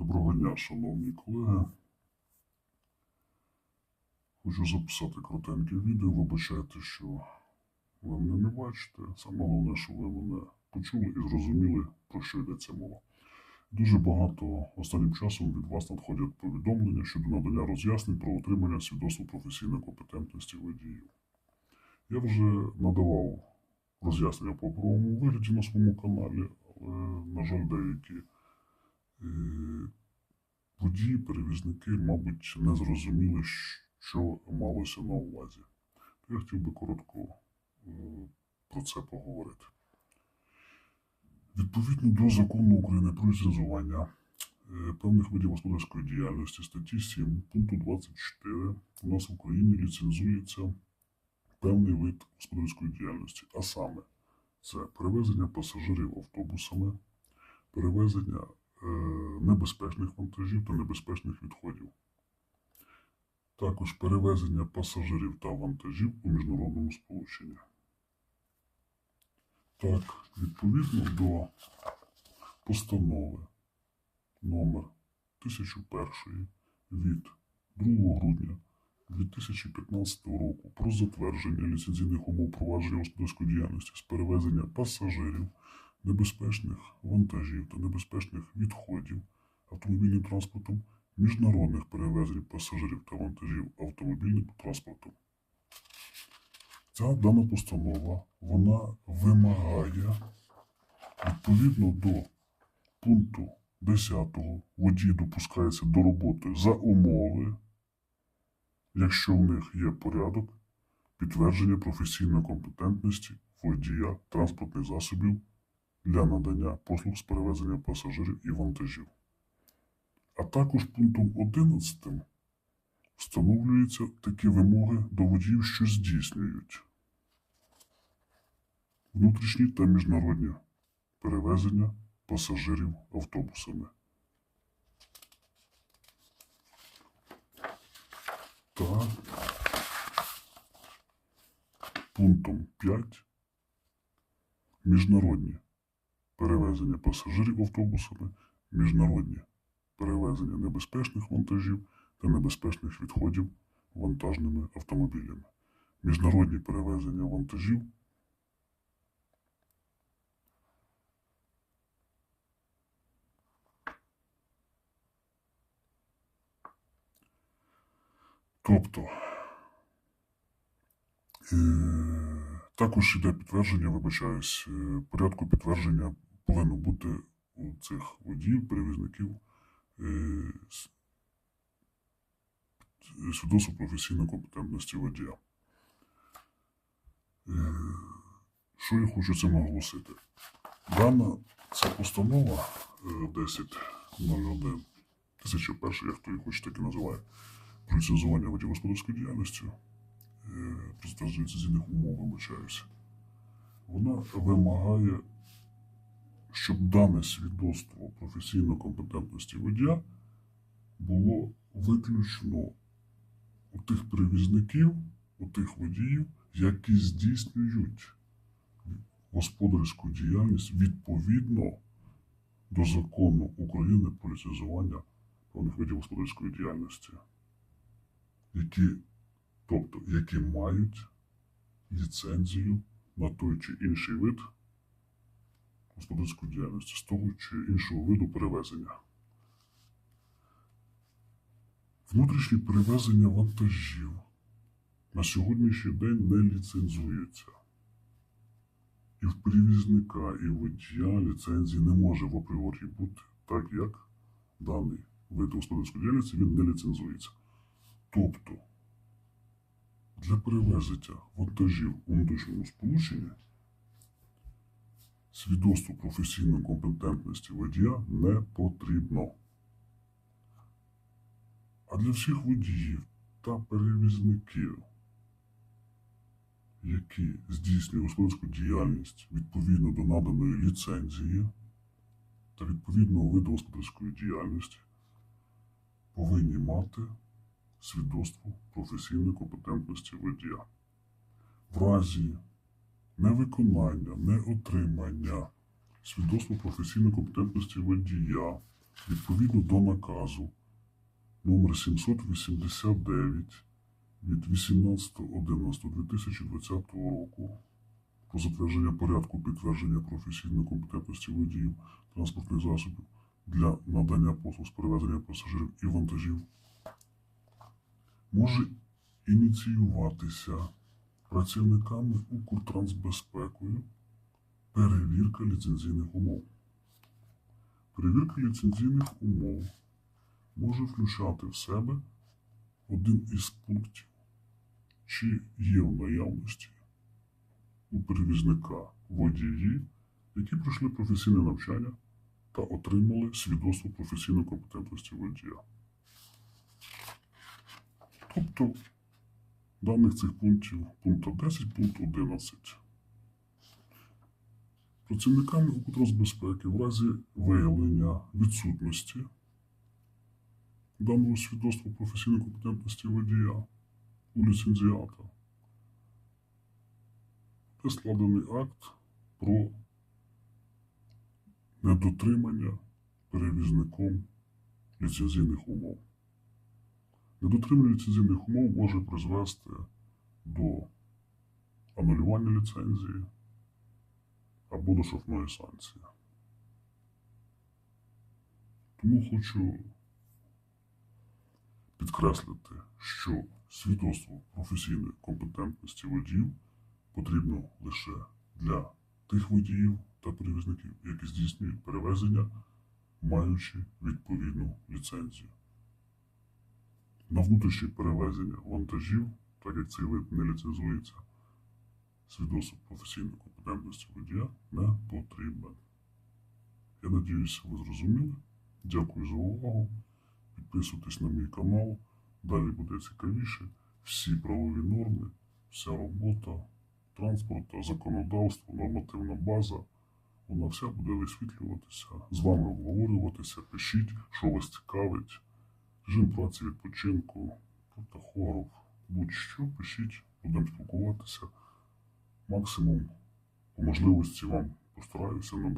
Доброго дня, шановні колеги. Хочу записати коротеньке відео. Вибачайте, що ви мене не бачите. Саме головне, що ви мене почули і зрозуміли, про що йдеться мова. Дуже багато останнім часом від вас надходять повідомлення щодо надання роз'яснень про отримання свідоцтва професійної компетентності водіїв. Я вже надавав роз'яснення по правовому вигляді на своєму каналі, але, на жаль, деякі е, водії, перевізники, мабуть, не зрозуміли, що малося на увазі. Я хотів би коротко е, про це поговорити. Відповідно до закону України про ліцензування е, певних видів господарської діяльності статті 7 пункту 24 у нас в Україні ліцензується певний вид господарської діяльності, а саме це перевезення пасажирів автобусами, перевезення небезпечних вантажів та небезпечних відходів. Також перевезення пасажирів та вантажів у міжнародному сполученні. Так, відповідно до постанови номер 1001 від 2 грудня 2015 року про затвердження ліцензійних умов провадження господарської діяльності з перевезення пасажирів, небезпечних вантажів та небезпечних відходів автомобільним транспортом, міжнародних перевезень пасажирів та вантажів автомобільним транспортом. Ця дана постанова вона вимагає відповідно до пункту 10 водій допускається до роботи за умови, якщо в них є порядок підтвердження професійної компетентності водія транспортних засобів для надання послуг з перевезення пасажирів і вантажів. А також пунктом 11 встановлюються такі вимоги до водіїв, що здійснюють внутрішні та міжнародні перевезення пасажирів автобусами. Та пунктом 5 міжнародні перевезення пасажирів автобусами, міжнародні перевезення небезпечних вантажів та небезпечних відходів вантажними автомобілями. Міжнародні перевезення вантажів Тобто е, також йде підтвердження, вибачаюсь, е, порядку підтвердження повинно бути у цих водіїв, перевізників е, свідоцтво професійної компетентності водія. Е, Що я хочу цим наголосити? Дана ця постанова е, 10.01, 1001, як хто її хоче, так і називає, про ліцензування водігосподарської діяльності, е, про затвердження ліцензійних умов, вибачаюся, вона вимагає, щоб дане свідоцтво професійної компетентності водія було виключно у тих перевізників, у тих водіїв, які здійснюють господарську діяльність відповідно до закону України про ліцензування певних видів господарської діяльності які, тобто, які мають ліцензію на той чи інший вид господарської діяльності, з того чи іншого виду перевезення. Внутрішні перевезення вантажів на сьогоднішній день не ліцензуються. І в перевізника, і водія ліцензії не може в апріорі бути, так як даний вид господарської діяльності він не ліцензується. Тобто для перевезення вантажів у внутрішньому сполученні свідоцтво професійної компетентності водія не потрібно. А для всіх водіїв та перевізників, які здійснюють господарську діяльність відповідно до наданої ліцензії та відповідного виду господарської діяльності, повинні мати свідоцтво професійної компетентності водія. В разі невиконання, неотримання свідоцтва професійної компетентності водія відповідно до наказу номер 789 від 18.11.2020 року про затвердження порядку підтвердження професійної компетентності водіїв транспортних засобів для надання послуг з перевезення пасажирів і вантажів може ініціюватися працівниками Укртрансбезпекою перевірка ліцензійних умов. Перевірка ліцензійних умов може включати в себе один із пунктів, чи є в наявності у перевізника водії, які пройшли професійне навчання та отримали свідоцтво професійної компетентності водія. Тобто даних цих пунктів пункту 10, пункт 11. Працівниками Укртрансбезпеки в разі виявлення відсутності даного свідоцтва професійної компетентності водія у ліцензіата буде складений акт про недотримання перевізником ліцензійних умов. Недотримання ліцензійних умов може призвести до анулювання ліцензії або до штрафної санкції. Тому хочу підкреслити, що свідоцтво професійної компетентності водіїв потрібно лише для тих водіїв та перевізників, які здійснюють перевезення, маючи відповідну ліцензію. На внутрішнє перевезення вантажів, так як цей вид не ліцензується, свідоцтво професійної компетентності водія не потрібен. Я надіюся, ви зрозуміли. Дякую за увагу. Підписуйтесь на мій канал. Далі буде цікавіше. Всі правові норми, вся робота транспорту, законодавство, нормативна база. Вона вся буде висвітлюватися, з вами обговорюватися. Пишіть, що вас цікавить. Режим праці відпочинку, тахограф, будь-що пишіть, будемо спілкуватися. Максимум по можливості вам постараюся надати.